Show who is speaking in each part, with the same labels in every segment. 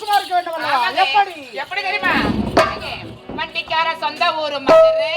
Speaker 1: சந்தோஷமா இருக்க வேண்டும். எப்படி
Speaker 2: எப்படி தெரியுமா? வண்டிக்கார சொந்த ஊரு மதுரை.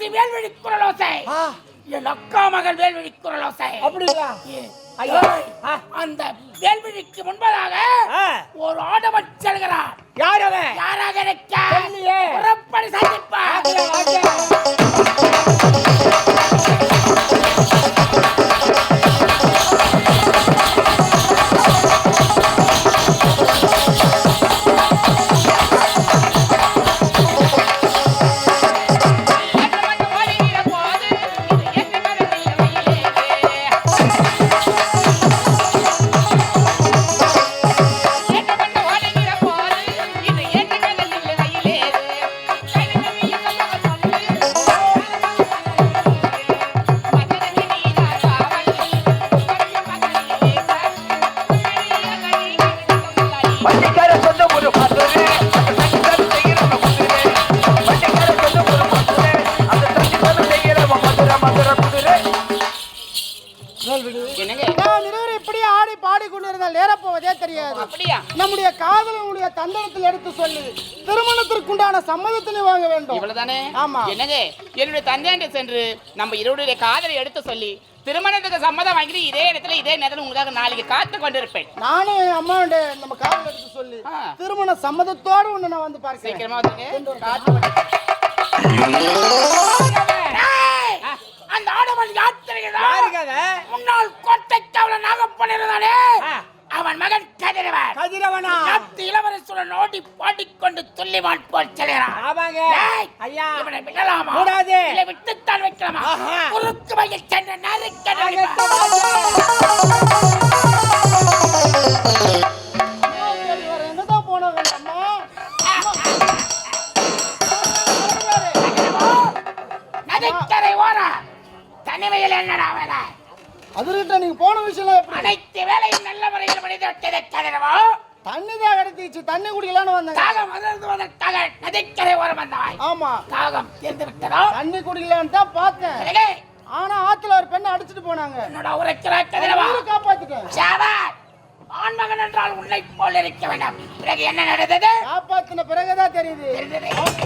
Speaker 2: இளவரசி வேல்வழி குரலோசை என் அக்கா மகள் வேல்வழி குரலோசை
Speaker 1: அப்படிங்களா
Speaker 2: ஐயோ. அந்த வேல்வழிக்கு முன்பதாக ஒரு ஆடவன் செல்கிறார்
Speaker 1: யார் அவன்?
Speaker 2: யாராக இருக்க?
Speaker 1: தெரியலையே.
Speaker 2: புறப்படி என்னங்க?
Speaker 1: நான் இருவரும் இப்படியே ஆடி பாடி கொண்டிருந்தால் நேரப்போவதே தெரியாது.
Speaker 2: அப்படியா?
Speaker 1: நம்முடைய காதலனுடைய தந்தனத்தில் எடுத்து சொல்லி. திருமணத்திற்குண்டான சம்மதத்தினை வாங்க வேண்டும்.
Speaker 2: இவ்வளவுதானே?
Speaker 1: ஆமா.
Speaker 2: என்னங்க? என்னுடைய தந்தையாண்ட சென்று நம்ம இருவருடைய காதலை எடுத்து சொல்லி திருமணத்துக்கு சம்மதம் வாங்கி இதே இடத்துல இதே நேரத்தில் உங்களுக்காக நாளைக்கு காத்து கொண்டிருப்பேன்.
Speaker 1: நானும் என் அம்மாவுடைய நம்ம காதல் எடுத்து சொல்லி. திருமண சம்மதத்தோடு ஒண்ணு நான் வந்து பார்க்கிறேன்.
Speaker 2: சீக்கிரமா வந்துருங்க. காத்து. அந்த ஆடவன் யார் தெரியுதா? முன்னாள் கோட்டை காவலன் நாகப்பனிருந்தானே? அவன் மகன் கதிரவன்.
Speaker 1: கதிரவனா?
Speaker 2: நாட்டு இளவரசுடன் ஓடி பாடிக்கொண்டு துள்ளிவான் போல் செல்கிறான்
Speaker 1: ஆமாங்க. ஐயா.
Speaker 2: இவனை விடலாமா?
Speaker 1: கூடாது.
Speaker 2: இல்லை விட்டுத்தான் வைக்கலாமா. குறுக்கு வகையில் சென்ற நறுக்க
Speaker 1: கிடைச்சிச்சு தண்ணி குடிக்கலான்னு வந்தேன்.
Speaker 2: தாகம் வளர்ந்துவதற்காக நதிக்கரை ஓரம் வந்தவாய்
Speaker 1: ஆமா.
Speaker 2: தாகம் தீர்ந்து விட்டதோ?
Speaker 1: தண்ணி குடிக்கலான்னு தான் பார்த்தேன். ஆனா ஆத்துல ஒரு பெண்ணை அடிச்சிட்டு போனாங்க.
Speaker 2: என்னோட உரைக்கிற கதிரவா
Speaker 1: ஊரை காப்பாத்திட்டேன்.
Speaker 2: ஷாபாத் ஆண்மகன் என்றால் உன்னை போல் இருக்க வேண்டாம். பிறகு என்ன நடந்தது?
Speaker 1: காப்பாத்தின பிறகுதான் தெரியுது.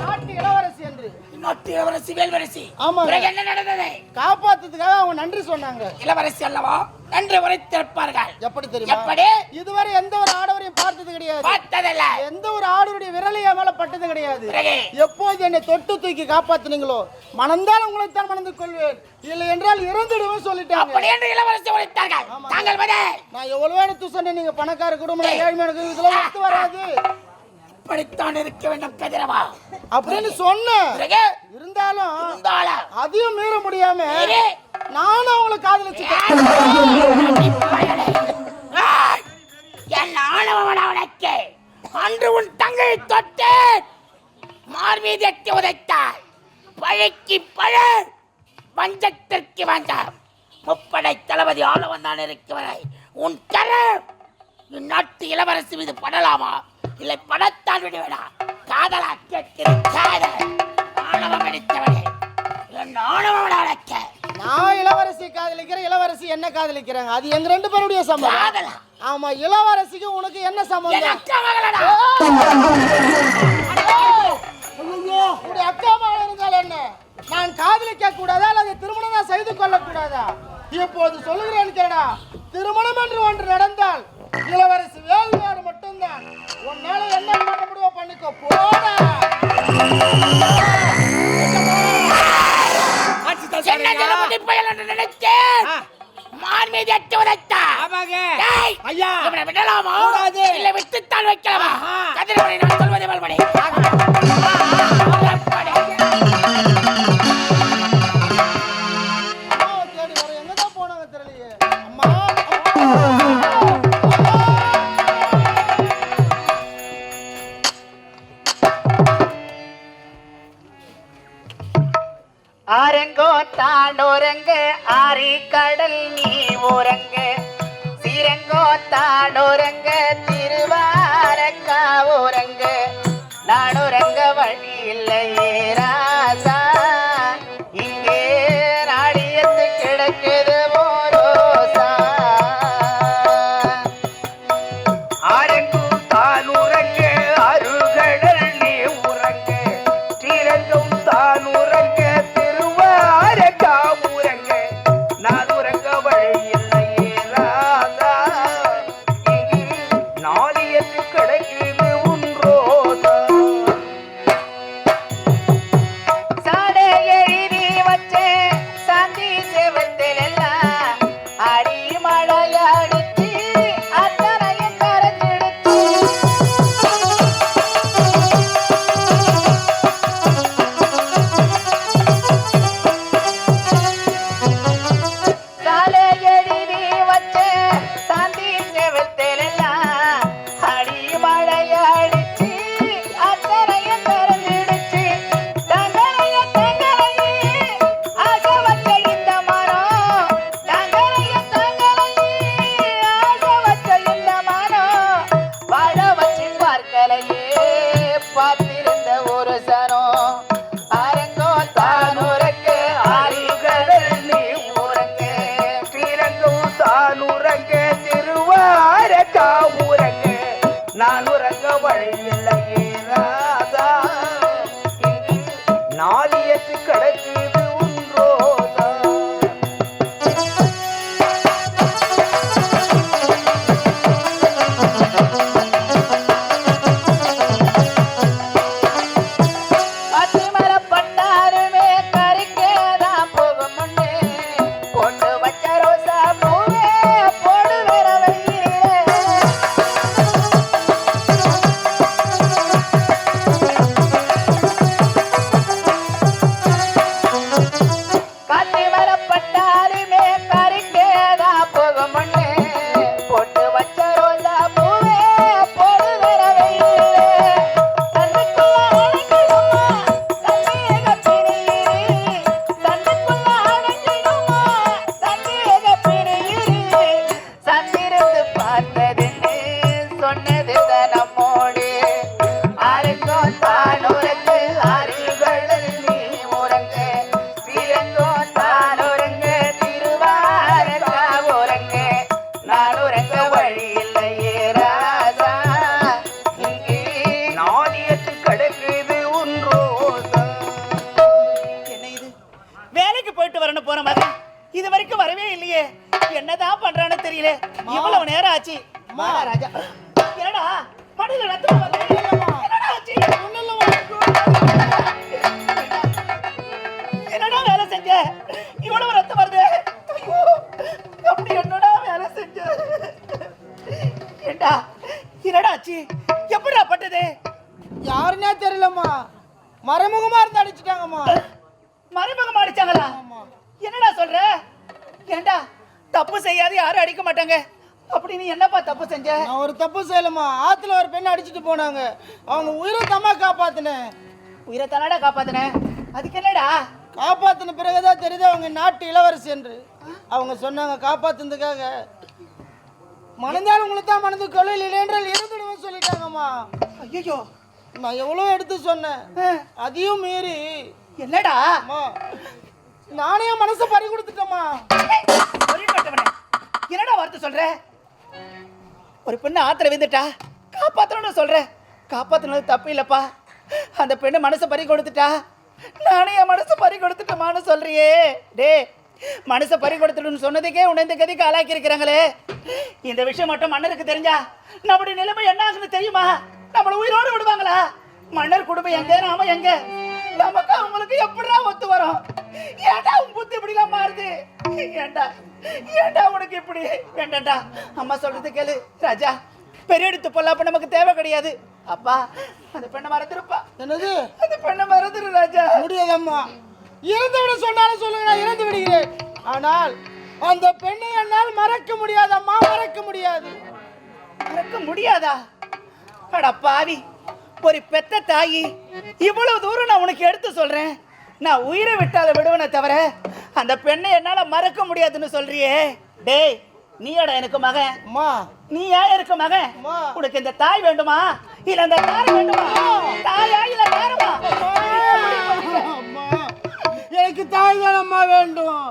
Speaker 1: நாட்டு இளவரசி என்று.
Speaker 2: இன்னொரு இளவரசி வேல்வரசி.
Speaker 1: ஆமாங்க.
Speaker 2: பிறகு என்ன நடந்தது?
Speaker 1: காப்பாத்துறதுக்காக அவங்க நன்றி சொன்னாங்க.
Speaker 2: இளவரசி அல்லவா? என்று உரைத்திருப்பார்கள்
Speaker 1: எப்படி தெரியுமா?
Speaker 2: எப்படி?
Speaker 1: இதுவரை எந்த ஒரு ஆடவரையும் பார்த்தது கிடையாது.
Speaker 2: பார்த்ததில்ல.
Speaker 1: எந்த ஒரு ஆடவருடைய விரலை என் மேல பட்டது கிடையாது? எப்போது என்னை தொட்டு தூக்கி காப்பாத்துனீங்களோ மணந்தால் உங்களைத்தான் மணந்து கொள்வேன். இல்லை என்றால் இறந்துடுவேன் சொல்லிட்டாங்க.
Speaker 2: அப்படி என்று இளவரசி உரைத்தார்கள். தாங்கள்
Speaker 1: நான் எவ்வளவு எடுத்து சொன்னேன் நீங்க பணக்கார குடும்பம் ஏழ்மையான இதெல்லாம் ஒத்து வராது.
Speaker 2: இப்படித்தான் இருக்க வேண்டும் கதிரவா.
Speaker 1: அப்படின்னு
Speaker 2: பிறகு?
Speaker 1: இருந்தாலும் அதையும் மீற முடியாம? நானும் அவளை காதலிச்சுட்டேன்
Speaker 2: என் அன்று உன் தங்கையை தொட்டு மார்வீதத்தை எட்டி உதைத்தாய். பழைக்கு பழ வஞ்சத்திற்கு வந்தார் முப்படை தளபதி ஆளவன் தான் இருக்கிறாய் உன் தர இந்நாட்டு இளவரசி மீது படலாமா? இல்லை படத்தான் விடுவேடா காதலா கேட்கிற காதல் ஆணவம் அடித்தவனே. என் ஆணவம் அழைக்க
Speaker 1: நான் இளவரசி காதலிக்கிறேன் இளவரசி என்ன காதலிக்கிறாங்க. அது எங்க ரெண்டு பேருடைய சம்பந்தம்.
Speaker 2: காதலா?
Speaker 1: ஆமா இளவரசிக்கு உனக்கு என்ன சம்பந்தம்?
Speaker 2: எனக்கு மகளடா
Speaker 1: ஐயோ, உன்னுடைய அக்கா மகள் இருந்தால் என்ன? நான் காதலிக்க கூடாதா அல்லது திருமணம் தான் செய்து கொள்ள கூடாதா? இப்போது சொல்லுகிறேன் கேடா திருமணம் என்று ஒன்று நடந்தால் இளவரசி வேல்நாடு மட்டும்தான். உன்னால என்ன பண்ண முடியுமோ பண்ணிக்கோ. போடா!
Speaker 2: என்ன ஜனபதி புயல் என்று நினைத்தேன்? மான் மீது எட்டு உதைத்தா?
Speaker 1: ஐயா.
Speaker 2: விடலாமா. இல்லை விட்டுத்தான் வைக்கலாமா? கதிரவனை நான் சொல்வதை
Speaker 3: பொண்ணு தித்த நம்ம செஞ்ச
Speaker 1: நான் ஒரு தப்பு செய்யலம்மா. ஆத்துல ஒரு பெண்ணை அடிச்சிட்டு போனாங்க. அவங்க உயிரை தம்மா காப்பாத்தினேன்.
Speaker 3: உயிரை தானடா காப்பாத்தின? அதுக்கு என்னடா?
Speaker 1: காப்பாத்தின பிறகுதான் தெரியுது அவங்க நாட்டு இளவரசி என்று. அவங்க சொன்னாங்க காப்பாத்துனதுக்காக. மணந்தால் உங்களுக்கு தான் மணந்து கொள்ளையில் இல்லைன்றால் இருந்துடுவேன் சொல்லிட்டாங்கம்மா.
Speaker 3: ஐயோ
Speaker 1: நான் எவ்வளோ எடுத்து சொன்னேன். அதையும் மீறி.
Speaker 3: என்னடா?
Speaker 1: நானே மனசை பறி கொடுத்துட்டேம்மா.
Speaker 3: என்னடா வார்த்தை சொல்ற? ஒரு பெண்ணை ஆத்துல விந்துட்டா காப்பாத்தணும்னு சொல்கிறேன் காப்பாத்தனது தப்பு இல்லப்பா. அந்த பெண்ணு மனசை பறி கொடுத்துட்டா? நானே என் மனசை பறி கொடுத்துட்டோமான்னு சொல்றியே. டே மனசை பறி கொடுத்துட்டுன்னு சொன்னதுக்கே உன்னை இந்த கதிக்கு ஆளாக்கி இருக்கிறாங்களே இந்த விஷயம் மட்டும் மன்னருக்கு தெரிஞ்சா நம்முடைய நிலைமை என்ன ஆகுன்னு தெரியுமா? நம்மளை உயிரோடு விடுவாங்களா? மன்னர் குடும்பம் எங்க நாம எங்க? நமக்கு அவங்களுக்கு எப்படிடா ஒத்து வரும்? ஏன்டா உன் புத்தி இப்படிலாம் மாறுது? ஏன்டா? ஏன்டா உனக்கு இப்படி? வேண்டாம்டா அம்மா சொல்றது கேளு ராஜா. பெரிய எடுத்து பொல்லாப்ப நமக்கு தேவை கிடையாது. அப்பா அந்த பெண்ணை மறந்துருப்பா.
Speaker 1: என்னது?
Speaker 3: அந்த பெண்ணை மறந்துரு ராஜா.
Speaker 1: முடியாதம்மா. இறந்து விட சொன்னாலும் சொல்லுங்க நான் இறந்து விடுகிறேன். ஆனால் அந்த பெண்ணை என்னால் மறக்க முடியாதம்மா மறக்க முடியாது.
Speaker 3: மறக்க முடியாதா? அட பாவி. ஒரு பெத்த தாயி. இவ்வளவு தூரம் நான் உனக்கு எடுத்து சொல்றேன். நான் உயிரை விட்டாத விடுவனே தவிர அந்த பெண்ணை என்னால மறக்க முடியாதுன்னு சொல்றியே. டேய் நீயாடா எனக்கு மகன்?
Speaker 1: அம்மா
Speaker 3: நீ ஏன் இருக்க மகன்?
Speaker 1: அம்மா.
Speaker 3: உனக்கு இந்த தாய் வேண்டுமா? இல்ல இந்த தாரம் வேண்டுமா? தாயா இல்ல தாரமா?
Speaker 1: அம்மா எனக்கு தாய் தானம்மா வேண்டும்.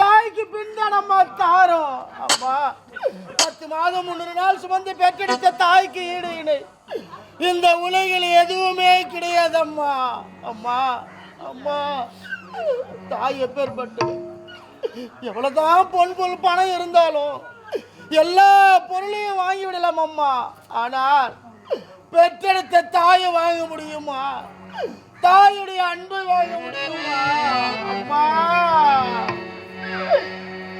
Speaker 1: தாய்க்கு பின் தானம்மா தாரம். அம்மா பத்து மாதம் முன்னூறு நாள் சுமந்து பெற்றெடுத்த தாய்க்கு ஈடு இணை. இந்த உலகில் எதுவுமே கிடையாதம்மா. அம்மா அம்மா. தாய் எப்பேற்பட்டு? எவ்வளவுதான் பொன் பொருள் பணம் இருந்தாலும் எல்லா பொருளையும் வாங்கிவிடலாம் அம்மா. ஆனால் பெற்றெடுத்த தாயை வாங்க முடியுமா? தாயுடைய அன்பை வாங்க முடியுமா? அம்மா.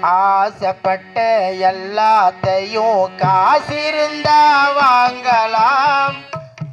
Speaker 4: ஆசைப்பட்ட எல்லாத்தையும் காசிருந்தா வாங்கலாம்.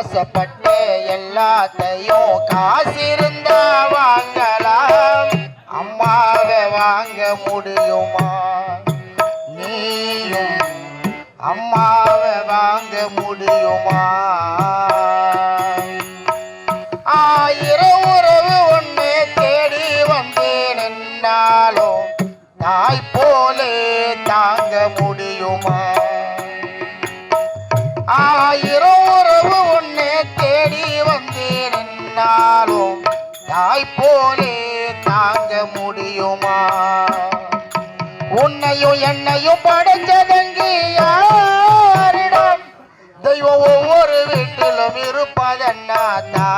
Speaker 4: ஆசைப்பட்ட எல்லாத்தையும் காசிருந்தா வாங்கலாம். அம்மாவை வாங்க முடியுமா? நீயும் அம்மாவை வாங்க முடியுமா? ஆயிரம் உறவு ஒன்று தேடி வந்தேன் என்னாலும் தாய் போலே தாங்க முடியுமா? ஆயிரம் உன்னை போலே தாங்க முடியுமா? உன்னையும் என்னையும் படைச்சதங்கு யாரிடம்? தெய்வம் ஒவ்வொரு வீட்டிலும் இருப்பதன்னா தா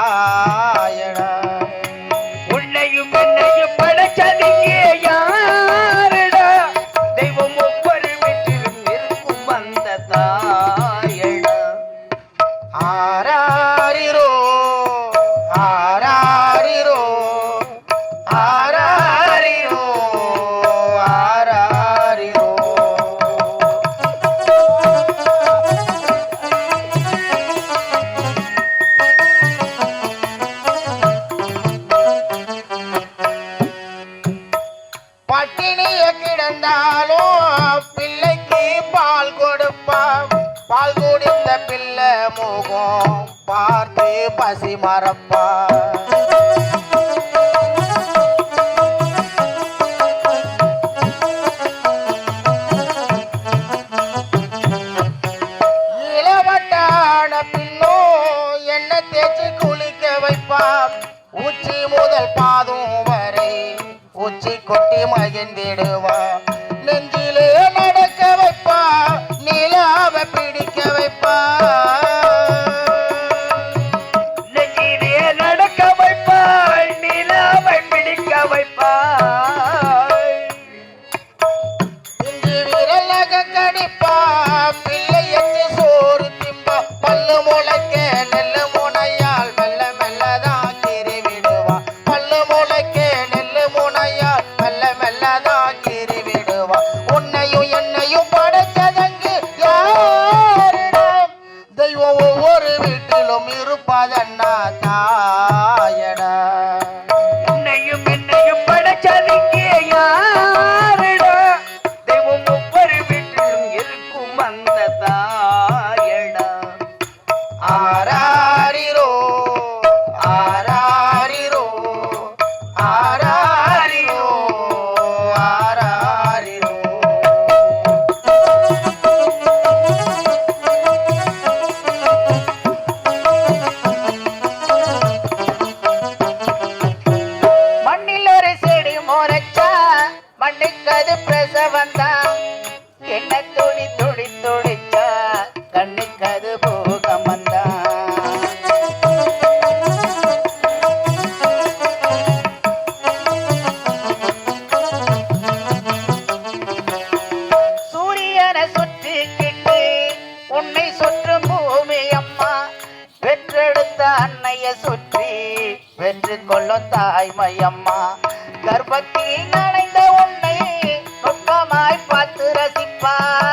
Speaker 4: காசி மாறம்மா உச்சி முதல் பாதம் வரை உச்சி கொட்டி மகிழ்ந்திடுவா. நெஞ்சிலே நடக்க வைப்பா நிலாவை பிடிக்க வைப்பா.
Speaker 3: கண்டு உன்னை சுற்று பூமி அம்மா. பெற்றெடுத்த அன்னைய சுற்றி வென்று கொள்ளும் தாய்மை அம்மா. கர்ப்பத்தில் நனைந்த உன்னை நுட்பமாய் பார்த்து ரசிப்பார்.